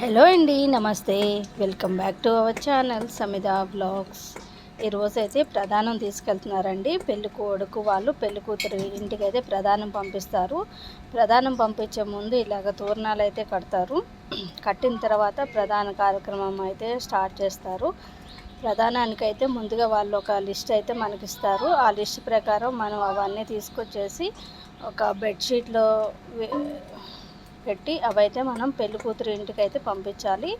Hello అండి నమస్తే. Welcome back to our channel Samitha blogs. ఈరోజు అయితే ప్రధానం తీసుకెళ్తున్నారండి. పెళ్ళి కొడుకు వాళ్ళు పెళ్ళి కూతురు ఇంటికి అయితే ప్రధానం పంపిస్తారు. ప్రధానం పంపించే ముందు ఇలాగ తోరణాలు అయితే కడతారు. కట్టిన తర్వాత ప్రధాన కార్యక్రమం అయితే స్టార్ట్ చేస్తారు. ప్రధానానికి అయితే ముందుగా వాళ్ళు ఒక లిస్ట్ అయితే మనకిస్తారు. ఆ లిస్ట్ ప్రకారం మనం అవన్నీ తీసుకొచ్చేసి ఒక బెడ్షీట్లో పెట్టి అవైతే మనం పెళ్ళి కూతురు ఇంటికి అయితే పంపించాలి.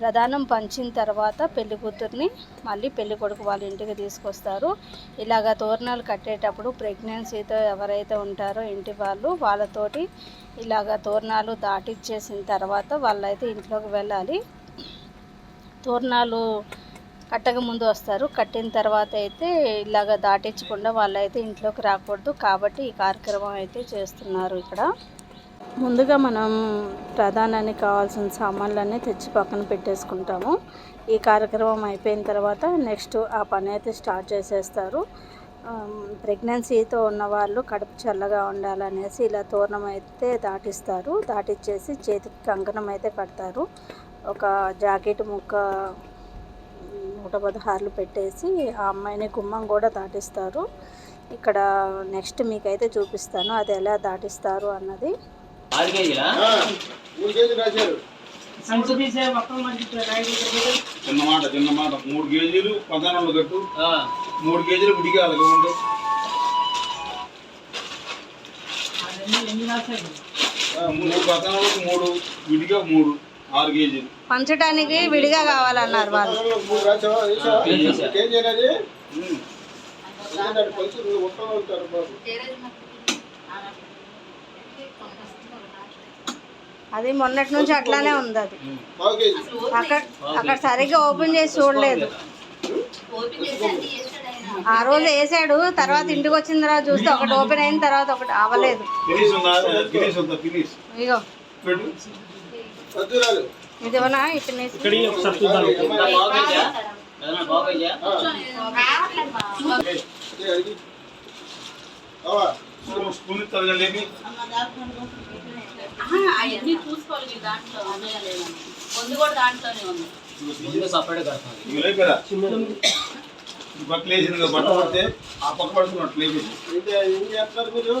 ప్రధానం పంచిన తర్వాత పెళ్ళి కూతుర్ని మళ్ళీ పెళ్ళి కొడుకు వాళ్ళ ఇంటికి తీసుకొస్తారు. ఇలాగ తోరణాలు కట్టేటప్పుడు ప్రెగ్నెన్సీతో ఎవరైతే ఉంటారో ఇంటి వాళ్ళు వాళ్ళతోటి ఇలాగ తోరణాలు దాటిచ్చేసిన తర్వాత వాళ్ళైతే ఇంట్లోకి వెళ్ళాలి. తోరణాలు కట్టక ముందు వస్తారు. కట్టిన తర్వాత అయితే ఇలాగ దాటించకుండా వాళ్ళైతే ఇంట్లోకి రాకూడదు. కాబట్టి ఈ కార్యక్రమం అయితే చేస్తున్నారు ఇక్కడ. ముందుగా మనం ప్రధానానికి కావాల్సిన సామాన్లన్నీ తెచ్చి పక్కన పెట్టేసుకుంటాము. ఈ కార్యక్రమం అయిపోయిన తర్వాత నెక్స్ట్ ఆ పని అయితే స్టార్ట్ చేసేస్తారు. ప్రెగ్నెన్సీతో ఉన్న వాళ్ళు కడుపు చల్లగా ఉండాలనేసి ఇలా తోరణం అయితే దాటిస్తారు. దాటిచ్చేసి చేతికి కంకణం అయితే కడతారు. ఒక జాకెట్ ముక్క నూట పదహారులు పెట్టేసి ఆ అమ్మాయిని గుమ్మం కూడా దాటిస్తారు. ఇక్కడ నెక్స్ట్ మీకైతే చూపిస్తాను అది ఎలా దాటిస్తారు అన్నది. ఆరు కేజీలా మూడు కేజీలు రాశారు. చిన్న మాట చిన్న మాట. మూడు కేజీలు పదహారు కట్టు. ఆ, మూడు కేజీలు విడిగా అలగండి మూడు పదహారులకు మూడు విడిగా మూడు ఆరు కేజీలు. పంచడానికి విడిగా కావాలన్నారు వాళ్ళు. కేజీ అనేది? ఉంటారు బాబు. అది మొన్నటి నుంచి అట్లానే ఉంది అది. అక్కడ అక్కడ సరిగ్గా ఓపెన్ చేసి చూడలేదు. ఆ రోజు వేసాడు తర్వాత ఇంటికి వచ్చిన తర్వాత చూస్తే ఒకటి ఓపెన్ అయిన తర్వాత ఒకటి అవ్వలేదు. ఇగో. పెట్టు. ఖర్జూరాలు ఇదివనా ఇతని ఇంకా పావు కేజీయా ఏదైనా పావు కేజీయా ఏ, అడిగి. కావా స్పూన్ అవన్నీ చూసుకోవాలి దాంట్లో అని. ముందు కూడా దాంట్లోనే ఉంది. పడితే ఆ పక్క పడుతున్నట్టు లేపేసి ఏంటి ఏం చేస్తారు మీరు?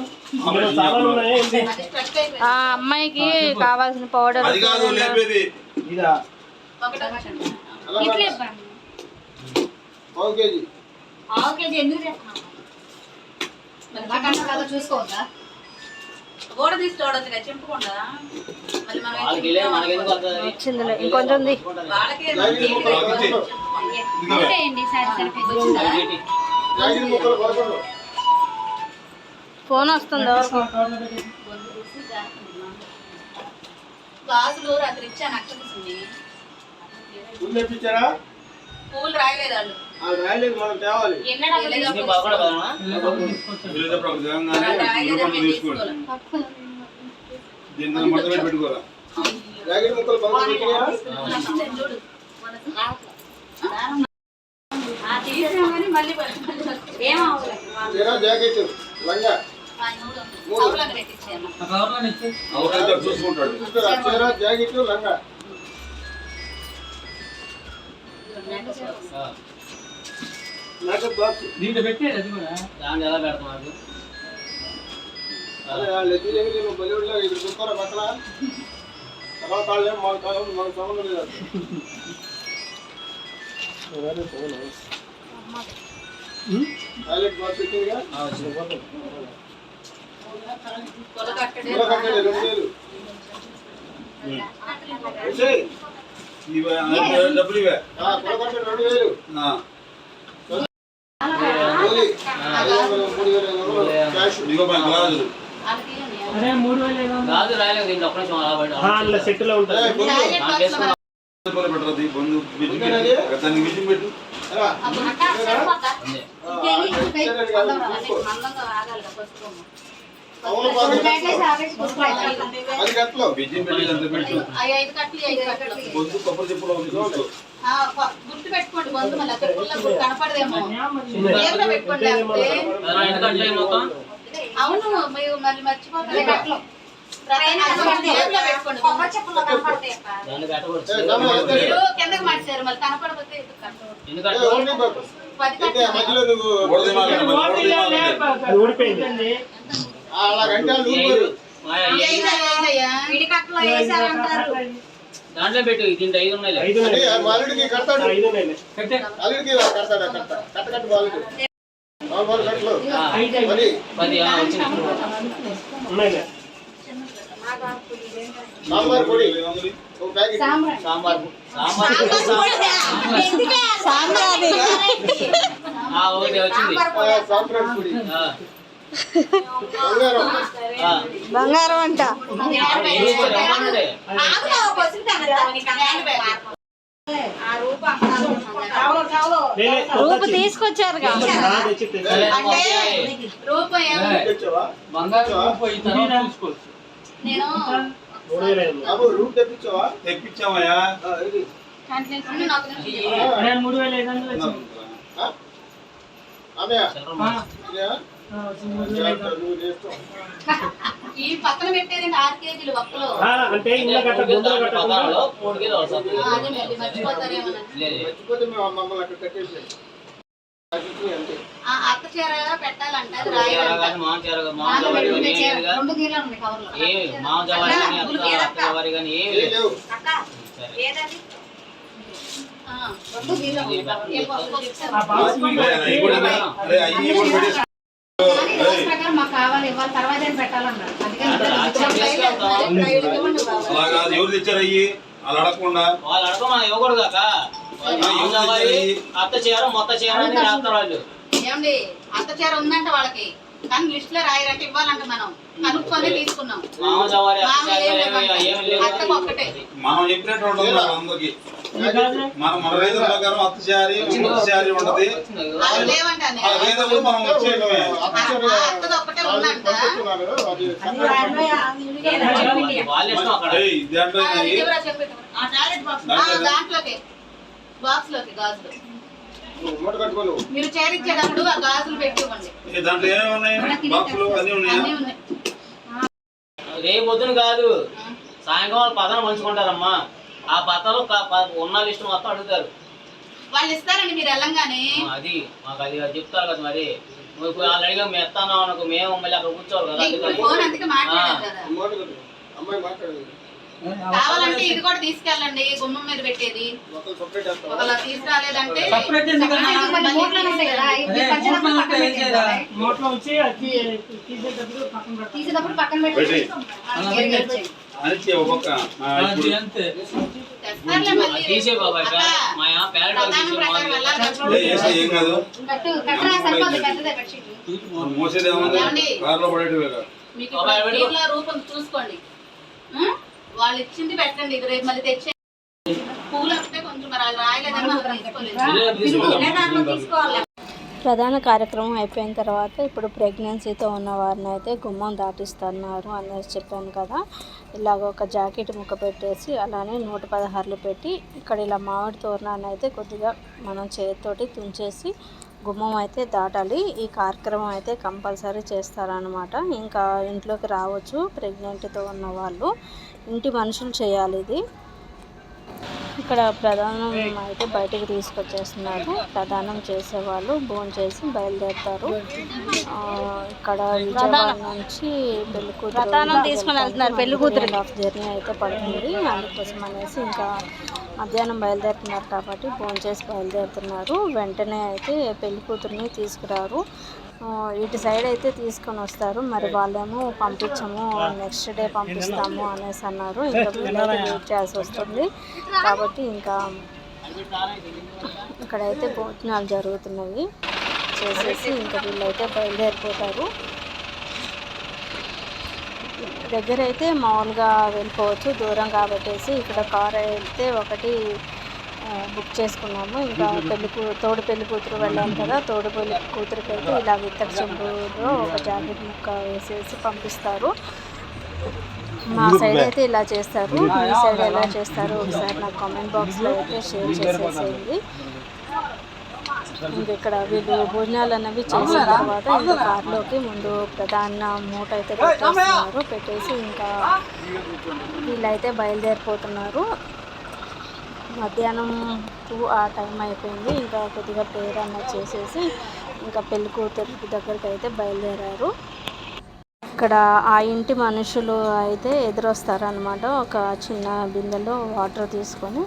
అది స్ట్రక్ అయిపోయింది. ఆ అమ్మాయికి కావాల్సిన పౌడర్ అది కాదు లేపేది. ఎందుకు చూసుకోవద్దా? గోడ తీసి చూడొచ్చు కదా చింపకుండా మళ్ళీ మనం? వచ్చిందిలే ఇంకొంచెం వాళ్ళకే ఫోన్ వస్తుంది? ఎవరికో గాజులు రాత్రి ఇచ్చాను తెప్పించారా? పూలు రాయలేదు వాళ్ళు. అది రాయలేదు మనం తేవాలి. ఇది పదకొండు కదమ్మా? వెళ్ళేటప్పుడు ఒక జగంగానే వాళ్ళు రాయలేదు గుడిపండు మేము తీసుకోండి తీసుకోవాలి. దీని మీద మొత్తం పెట్టి పెట్టుకోరా జాకెట్ ముక్కలు ఆ, జాకెట్ లంగా. చూసుకుంటాడు. జాకెట్ లంగా. దాన్ని ఎలా పెడతాం అదే కూడా వేలు ఏసేయ్. ఇవి డబ్బులు ఇవే రెండు వేలు. రూపాయలు పెట్టరు బంధు పెట్టు. గుర్తు పెట్టుకోండి బంధు మళ్ళీ. కనపడదేమో. పెట్టుకోండి అవును మీరు మళ్ళీ మర్చిపోతారు. కట్టలు. జేబులో పెట్టుకోండి. దాన్ని కట్టకూడదు. ఏ, తమ్ముడు, ఎంత? మీరు కిందకి మార్చారు మళ్ళీ కనపడకపోతే. మధ్యలో నువ్వు దాంట్లో పెట్టు దీంట్లో ఐదు ఉన్నాయి మాలుడికి కడతాడు. అల్లుడికి కడతాడు కట్ట. కట్ట కట్టు మరి పది. ఉన్నాయి సాంబార్ పొడి సాంబార్ సాంబార్. ఆ, సాంబార్ పొడి. ఆ, బంగారం అంట. రూపు తెచ్చావా నేను మూడు వేల ఐదు వందలు. ఈ పక్కన పెట్టేది ఆరు కేజీలు ఒక్కలు అంటే కట్టకుండా మూడు కేజీలు అదే మళ్ళీ. మర్చిపోతే మమ్మల్ని అక్కడ కట్టేసి ఆ అత్త చీర పెట్టాలంట రెండు అలా కాదు ఎవరు తెచ్చారు అయ్యి? అలా అడగకుండా. వాళ్ళు అడగ మనం ఇవ్వకూడదు కాక. అత్త చీర మొత్త చీర అని రాస్తారు వాళ్ళు. ఏమండి అత్త చీర ఉందంట వాళ్ళకి. కానీ లిస్ట్లో రాయరంటే ఇవ్వాలంట మనం. కనుక్కొని తీసుకున్నాం. అత్తకు ఒక్కటే. మనం చెప్పినట్టు ఉంటుంది అందరికి. మన మన రైతుల ప్రకారం అత్త శారీ ముత్త శారీ ఉంటది రైతులు మనం దాంట్లోకి? బాక్స్లోకి గాజులు. మీరు చేరించేటప్పుడు ఆ గాజులు దాంట్లో ఏమేమి ఉన్నాయి? బాక్సులు అన్ని ఉన్నాయా? పొద్దున కాదు. సాయంకాలం పదన పంచుకుంటారమ్మా ఆ పత్రాలు క- ప- ఉన్న లిస్ట్ మొత్తం అడుగుతారు. వాళ్ళు ఇస్తారండి మీరు వెళ్ళంగానే. అది. మాకు అది చెప్తారు కదా మరి. వాళ్ళు అడిగా మేము ఎత్తాను అనుకో మేము మళ్ళీ అక్కడ కూర్చోవాలి కదా కావాలంటే ఇది కూడా తీసుకెళ్ళండి గుమ్మం మీద పెట్టేది ఒకలా తీసుకురాలేదంటే Separate ఎందుకన్నా? separate మళ్ళీ మూటలోనే ఉంటాయి కదా, ఇవి అదే, పంచినప్పుడు మూటలో పక్కన ఏం చేయాలా? పెట్టేయాలి. నోట్లో వచ్చి అది తీసేటప్పుడు పక్కన పెట్టాలి. తీసేటప్పుడు పక్కన పెట్టి. పెట్టి అని ఒక్కొక్క ఆ, ఇప్పుడు అది అంతే తెస్తారులే మళ్ళీ తీసే బాబాయ్ అక్క, మా ప్యారెట్ ప్రధానం ప్రకారం వెళ్ళాలి కదా. ఏ, వేస్తే ఏం కాదు కట్టు కట్టరా సరిపోతుంది పెద్దదే బెడ్షీట్ మనం మోసేది ఏముంది ఏమండి? కారులో పడేటివే కదా మీకు ఒక యాభై ఇప్పుడు దీంట్లో రూపం చూసుకోండి? వాళ్ళు ఇచ్చింది పెట్టండి ఇది రేపు మళ్ళీ తెచ్చే పూలు వస్తే కొంచెం మరి వాళ్ళు రాయలేదని మనం తీసుకోలేదు. తీసుకోవాలి. ప్రధాన కార్యక్రమం అయిపోయిన తర్వాత ఇప్పుడు ప్రెగ్నెన్సీతో ఉన్న వారిని అయితే గుమ్మం దాటిస్తున్నారు అనేసి చెప్పాను కదా. ఇలాగ ఒక జాకెట్ ముక్క పెట్టేసి అలానే నూట పదహారులు పెట్టి ఇక్కడ ఇలా మామిడి తోరణాన్ని అయితే కొద్దిగా మనం చేతితోటి తుంచేసి గుమ్మం అయితే దాటాలి. ఈ కార్యక్రమం అయితే కంపల్సరీ చేస్తారనమాట ఇంకా ఇంట్లోకి రావచ్చు ప్రెగ్నెంట్తో ఉన్న వాళ్ళు. ఇంటి మనుషులు చేయాలి ఇది. ఇక్కడ ప్రధానం అయితే బయటికి తీసుకొచ్చేస్తున్నారు. ప్రధానం చేసేవాళ్ళు భోజనం చేసి బయలుదేరుతారు. ఇక్కడ విజయవాడ నుంచి పెళ్ళి కూతురు ప్రధానం తీసుకొని వెళ్తున్నారు పెళ్ళి కూతురు హాఫ్ జర్నీ అయితే పడుతుంది. అందుకోసం అనేసి ఇంకా మధ్యాహ్నం బయలుదేరుతున్నారు కాబట్టి భోజనం చేసి బయలుదేరుతున్నారు. వెంటనే అయితే పెళ్ళి కూతురుని తీసుకురారు. ఇటు సైడ్ అయితే తీసుకొని వస్తారు. మరి వాళ్ళేమో పంపించము నెక్స్ట్ డే పంపిస్తాము అనేసి అన్నారు. ఇంకా వీళ్ళైతే వెయిట్ చేయాల్సి వస్తుంది. కాబట్టి ఇంకా ఇక్కడైతే భోజనాలు జరుగుతున్నాయి చేసేసి ఇంకా వీళ్ళైతే బయలుదేరిపోతారు. దగ్గర అయితే మామూలుగా వెళ్ళిపోవచ్చు. దూరం కాబట్టేసి ఇక్కడ కార్ అయితే ఒకటి బుక్ చేసుకున్నాము. ఇంకా పెళ్ళి కూ తోడు పెళ్ళి కూతురు వెళ్ళాము కదా. తోడు పెళ్ళి కూతురికి అయితే ఇలా ఇత్తడి చెంబులో ఒక జాకెట్ ముక్క వేసేసి పంపిస్తారు. మా సైడ్ అయితే ఇలా చేస్తారు. మీ సైడ్ ఎలా చేస్తారు ఒకసారి నా కామెంట్ బాక్స్లో అయితే షేర్ చేసేసేయండి. ఇంక ఇక్కడ వీళ్ళు భోజనాలు అనేవి చేసిన తర్వాత ఇంకా కార్లోకి ముందు ప్రధాన మూట అయితే పెట్టేస్తున్నారు. పెట్టేసి ఇంకా వీళ్ళైతే బయలుదేరిపోతున్నారు. మధ్యాహ్నం టూ ఆ టైం అయిపోయింది. ఇంకా కొద్దిగా ప్రేయర్ అన్నది చేసేసి ఇంకా పెళ్ళి కూతురు దగ్గరికి అయితే బయలుదేరారు. ఇక్కడ ఆ ఇంటి మనుషులు అయితే ఎదురొస్తారనమాట ఒక చిన్న బిందెలో వాటర్ తీసుకొని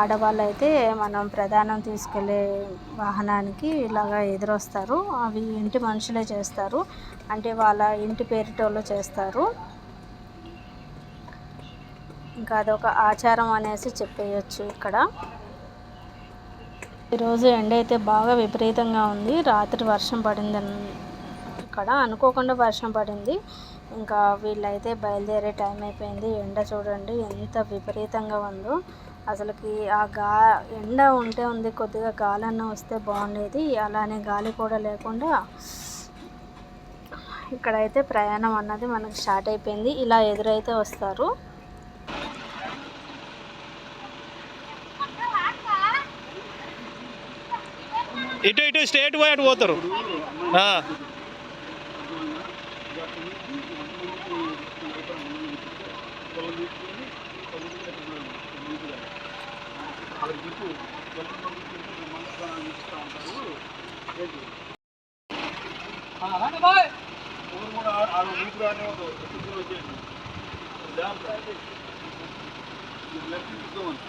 ఆడవాళ్ళు అయితే మనం ప్రధానం తీసుకెళ్ళే వాహనానికి ఇలాగా ఎదురొస్తారు. అవి ఇంటి మనుషులే చేస్తారు. అంటే వాళ్ళ ఇంటి పేరిటోళ్ళు చేస్తారు. ఇంకా అదొక ఆచారం అనేసి చెప్పేయచ్చు ఇక్కడ. ఈరోజు ఎండ అయితే బాగా విపరీతంగా ఉంది. రాత్రి వర్షం పడింది అక్కడ అనుకోకుండా వర్షం పడింది. ఇంకా వీళ్ళైతే బయలుదేరే టైం అయిపోయింది. ఎండ చూడండి ఎంత విపరీతంగా ఉందో. అసలుకి ఆ గా ఎండ ఉంటే ఉంది కొద్దిగా గాలన్న వస్తే బాగుండేది. అలానే గాలి కూడా లేకుండా ఇక్కడైతే ప్రయాణం అన్నది మనకు స్టార్ట్ అయిపోయింది. ఇలా ఎదురైతే వస్తారు. ఇటు ఇటు స్ట్రేట్ పోయి అటు పోతారు ఆ. ఊరు కూడా ఆడ ఊపిరి ఆడనే వచ్చేయండి. జాగ్రత్త. లెఫ్ట్ తీసుకోమని.